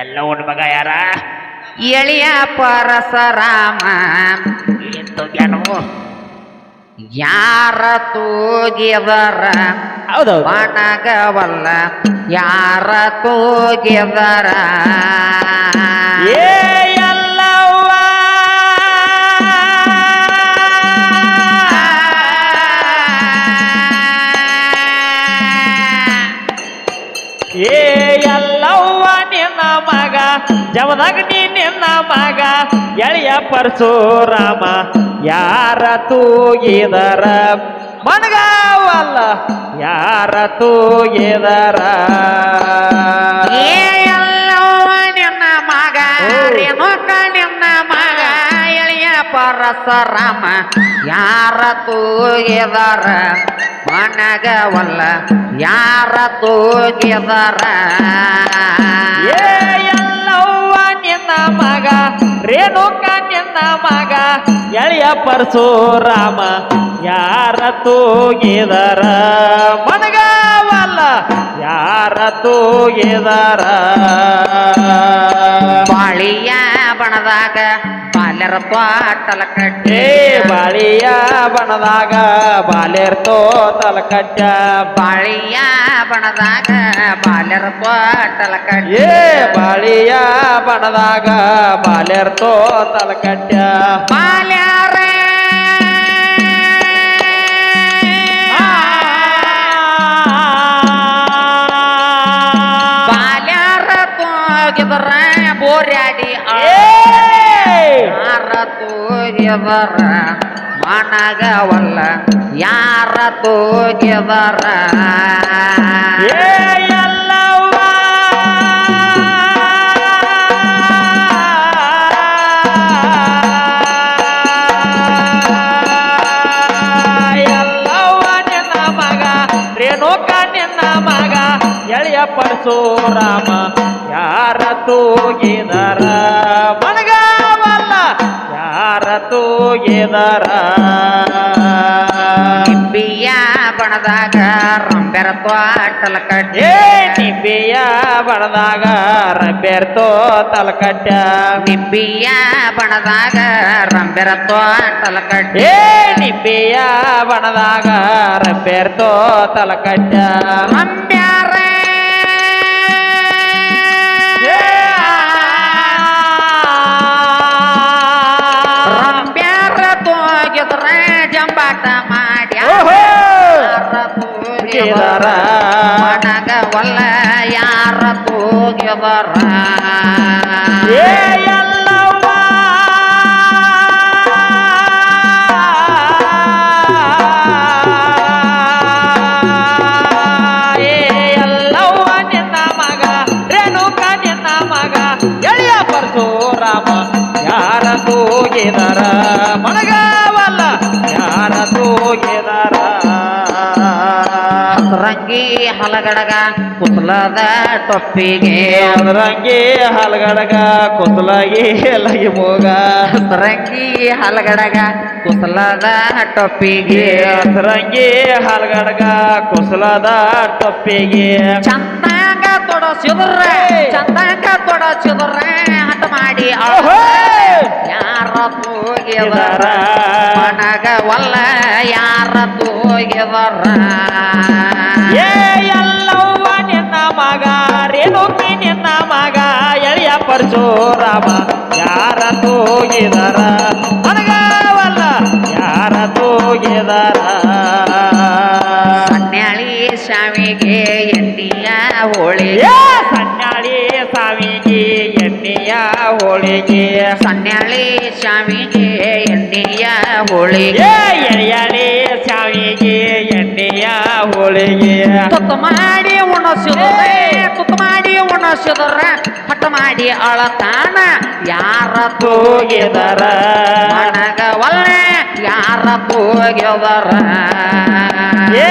ಎಲ್ಲ ಉಂಡ್ ಮಗ ಯಾರ? ಪರಸ ಪರಸರಾಮ ಎಂತ ಜ್ಞಾನ ಯಾರ ತೂಗಿದರ? ಹೌದು ಬಣಗವಲ್ಲ ಯಾರ ತೂಗಿದರ? ಏ ಎಲ್ಲವ್ವ ಏ ಎಲ್ಲವ್ವ ಮಗ ಜವದಾಗ ನೀ ನಿನ್ನ ಮಗ ಎಳೆಯ ಪರಶುರಾಮ ಯಾರ ತೂಗಿದರ? ಮನಗವಲ್ಲ ಯಾರ ತೂಗಿದರ? ಏ ಎಲ್ಲವ್ವ ನಿನ್ನ ಮಗ. ರೇಣುಕ ನಿನ್ನ ಮಗ ಎಳೆಯ ಪರಸರಾಮ ಯಾರ ತೂಗಿದರ? ಮನಗವಲ್ಲ ಯಾರ ತೂಗಿದರ? ಏ ನಿನ್ನ ಮಗ ರೇಣುಕ ನಿನ್ನ ಮಗ ಎಳೆಯ ಪರಶುರಾಮ ಯಾರ ತೂಗಿದರ? ಮನಗವಲ್ಲ ಯಾರ ತೂಗಿದರ? ಬಾಳಿಯ ಬಣದಾಗ ಬಾಲ್ಯರ ಕಟ್ಟಿ ಏ ಬಾಳಿಯ ಬಣದಾಗ ಬಾಲೆರ್ತೋ ತಲಕಟ್ಟ ಬಾಳಿಯ ಬಣದಾಗ ಬಾಲ್ಯರ ಕಟ್ಟಿ ಏ ಬಾಳಿಯ ಬಣದಾಗ ಬಾಲೆರ್ತೋ ತಲಕಟ್ಟ ಬಾಲ್ಯಾರೇ ಬಾಲ್ಯಾರ ತೋಗಿದರ ಮನಗವಲ್ಲ ಯಾರ ತೋಗಿದರ ಪರಶುರಾಮ ಯಾರ ತೂಗಿದರ? ತೂಗಿದರ ನಿಂಬಿಯ ಬಣದಾಗ ರಂಬೆರ ತಲಕಟ್ಟೆ ನಿಬ್ಬಿಯ ಬಣದಾಗ ರಂಬೆರತೋ ತಲಕಟ್ಟ ನಿಂಬಿಯ ಬಣದಾಗ ರಂಬೆರ ತಲಕಟ್ಟೆ ನಿಬ್ಬಿಯ ಬಣದಾಗ ರಬ್ಬೆರ್ತೋ ತಲಕಟ್ಟ ರಂಬ್ಯಾರೇ ಜಂಬಾಟ ಮಾಡಿ! ತೋಗಿದರ ಮನಗವಲ್ಲ ಯಾರ ನಿನ್ನ ಮಗ ಎಳೆಯ ಪರಶುರಾಮ ಯಾರ ತೂಗಿದರ ರಂಗಿ ಹಲಗಡಗ ಕುಸಲದ ಟೊಪ್ಪಿಗೆ ರಂಗಿ ಹಲಗಡಗ ಕುಸಲಗಿ ಲಗಿ ಮೂಗ. ರಂಗಿ ಹಲಗಡಗ ಕುಸಲದ ಟೊಪ್ಪಿಗೆ ರಂಗಿ ಹಲಗಡಗ ಕುಸಲದ ಟೊಪ್ಪಿಗೆ. ಚಂದಂಗ ತೊಡಸಿದ್ರ ಚಂದಂಗ ತೊಡಸಿದ್ರ ಹಠ ಮಾಡಿ! ಯಾರ ತೂಗಿದರ ಮನಗವಲ್ಲ ಯಾರ ತೂಗಿದರ ಏ ಎಲ್ಲವ್ವ ನಿನ್ನ ಮಗ ರೇಣುಕಿ ನಿನ್ನ ಮಗ ಎಳೆಯ ಪರಶುರಾಮ ಯಾರ ತೂಗಿದರ ಮನಗವಲ್ಲ ಯಾರ ತೂಗಿದರ ಸನ್ಯಾಳಿ ಶಾವಿಗೆ ಎಣ್ಣಿಯ ಹೋಳಿ ಎಣ್ಣೆಯ ಹೋಳಿಗೆ ಸನ್ಯಾಳಿ ಶಾವಿಗೆ ಎಣ್ಣಿಯ ಹೋಳಿಗೆ. ಏ ಎಳೆಯಳೆ ಸಾವಿಗೆ ಎಣ್ಣೆಯ ಹೋಳಿಗೆ. ತುತ್ತು ಮಾಡಿ ಉಣಸಿದ್ರೆ ತುತ್ತು ಮಾಡಿ ಉಣಸಿದ್ರೆ ಹಠ ಮಾಡಿ ಅಳತಾನ ಯಾರ ತೂಗಿದರ? ಒಳ್ಳೆ ಯಾರ ತೂಗಿದರ? ಏ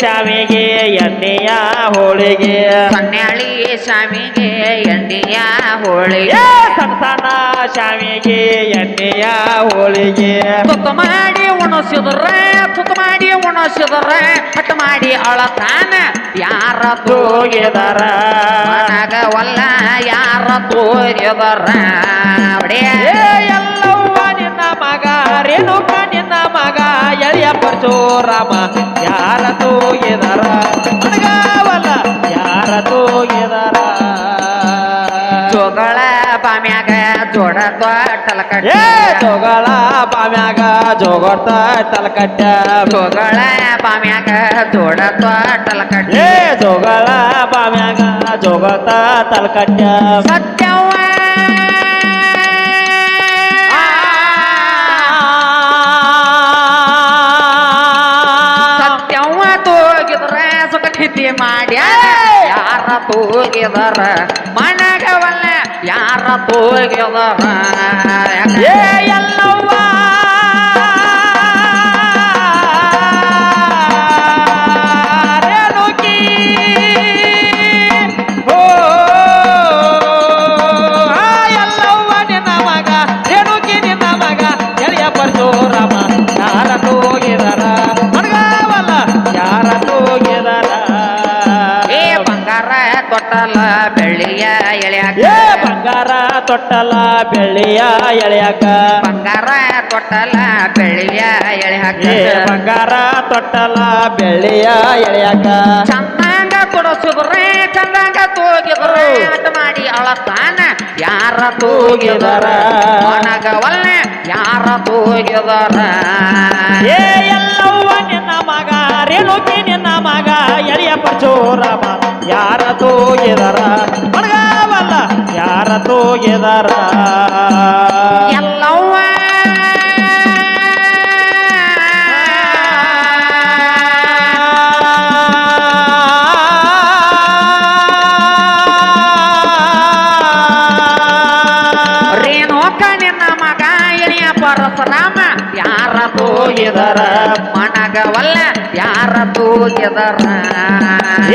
ಚಾವಿಗೆ ಎಣ್ಣೆಯ ಹೋಳಿಗೆ. ಹೊನ್ನಾಳಿ ಸ್ವಾಮಿಗೆ ಎಣ್ಣೆಯ ಹೋಳಿಗೆ. ಸಂತಾನ ಸ್ವಾಮಿಗೆ ಎಣ್ಣೆಯ ಹೋಳಿಗೆ. ತುತ್ತು ಮಾಡಿ ಉಣಸಿದ್ರೆ ತುಕ್ಕ ಮಾಡಿ ಉಣಸಿದ್ರೆ ಹಟ್ ಮಾಡಿ ಅಳತಾನ ಯಾರ ತೋಗಿದರ. ಮನಗವಲ್ಲ ಯಾರ ತೋಗಿದರ. ಎಲ್ಲವ್ವ ನಿನ್ನ ಮಗ ರೇಣುಕ ನಿನ್ನ ಮಗ ಎಳೆಯ ರಾಮ ಯಾರ ಎದರ ನನಗಾವಲ್ಲ ಯಾರ ಎದರ ಜೋಗಳ ಬಾಮ್ಯಾಗ ಜೋಡ ತಲಕಟ್ಟ ಜೋಗಳ ಬಾಮ್ಯಾಗ ಜೋಗೊಡ್ತ ತಲಕಟ್ಟ ಜೋಗಳ ಬಾಮ್ಯಾಗ ಜೋಡ ತಲಕಟ್ಟ ಜೋಗಳ ಬಾಮ್ಯಾಗ ಜೋಗೊಡ್ತ ತಲಕಟ್ಟ ತೋಗಿದರ ಮನಗವಲ್ಲ ಯಾರ ತೋಗಿದರ ತೊಟ್ಟಲ ಬೆಳ್ಳಿಯ ಎಳೆಯಾಕ. ಏ ಬಂಗಾರ ತೊಟ್ಟಲ ಬೆಳ್ಳಿಯ ಎಳೆಯಾಕ. ಬಂಗಾರ ತೊಟ್ಟಲ ಬೆಳ್ಳಿಯ ಎಳೆಯಾಕ. ಏ ಬಂಗಾರ ತೊಟ್ಟಲ ಬೆಳ್ಳಿಯ ಎಳೆಯಾಕ. ಚಂದಂಗ ಕೊಡಸುದ್ರೆ ಚಂದಂಗ ತೂಗಿದ್ರೆ. ಅಡ್ಡ ಮಾಡಿ ಅಳತಾನ ಯಾರ ತೂಗಿದರ? ಮನಗವಲ್ಲ ಯಾರ ತೂಗಿದರ? ಏ ಎಲ್ಲವ್ವ ನಿನ್ನ ಮಗ ರೇಣುಕಿ ಮಗ ಎಳೆಯ ಪರಶುರಾಮ ಯಾರ ತೂಗಿದರ? ಮಣಗಾವಲ್ಲ ಯಾರ ತೋಗಿದಾರ? ಎಲ್ಲವ್ವ. ರೇಣುಕ ನಿನ್ನ ಮಗ ಎಳೆಯ ಪರಶುರಾಮ. ತೂಗಿದರ ಮನಗವಲ್ಲ ಯಾರ ತೂಗಿದರ?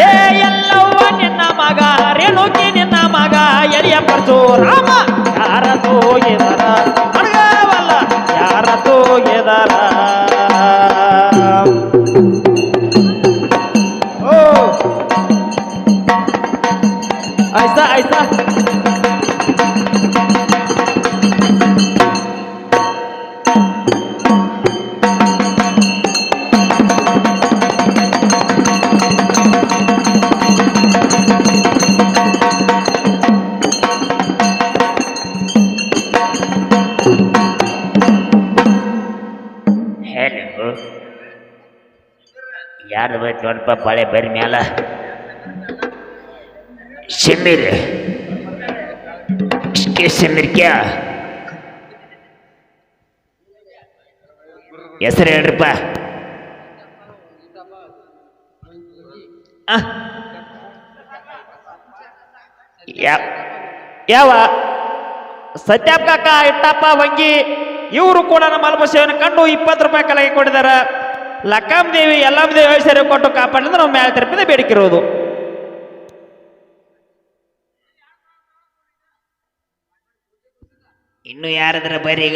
ಏ, ಎಲ್ಲವ್ವ, ನಿನ್ನ ಮಗ ರೇಣುಕಿ ನಿನ್ನ ಮಗ ಎಳೆಯ ಪರಶುರಾಮ, ಯಾರ ತೂಗಿದರ? ಯಾರು ಬೇಕು ನೋಡಪ್ಪ ಬಳೆ ಬರಿ ಮ್ಯಾಲ. ಶಿಮ್ಮಿರ್. ಇಷ್ಟೇ ಶಿಮ್ಮಿರ್ ಕ್ಯಾ? ಹೆಸರು ಹೇಳ್ರಪ್ಪ. ಯಾವ? ಸತ್ಯಾಪ್ ಕಾಕ ಇಟ್ಟಪ್ಪ ವಂಗಿ, ಇವರು ಕೂಡ ನಮ್ಮ ಅಲ್ಪಸೇವನ ಕಂಡು ಇಪ್ಪತ್ತು ರೂಪಾಯಿ ಕಲೆಗೆ ಕೊಟ್ಟಿದಾರ ಲಕ್ಕಾಂ ದೇವಿ ಎಲ್ಲಮ್ಮ ದೇವಿ ಕೊಟ್ಟು ಕಾಪಾಡಿದ್ರೆ ನಾವು ಮ್ಯಾಲ ತರಪಿದ ಬೇಡಿಕಿರೋದು ಇನ್ನು ಯಾರದ್ರ ಬರ್ರಿ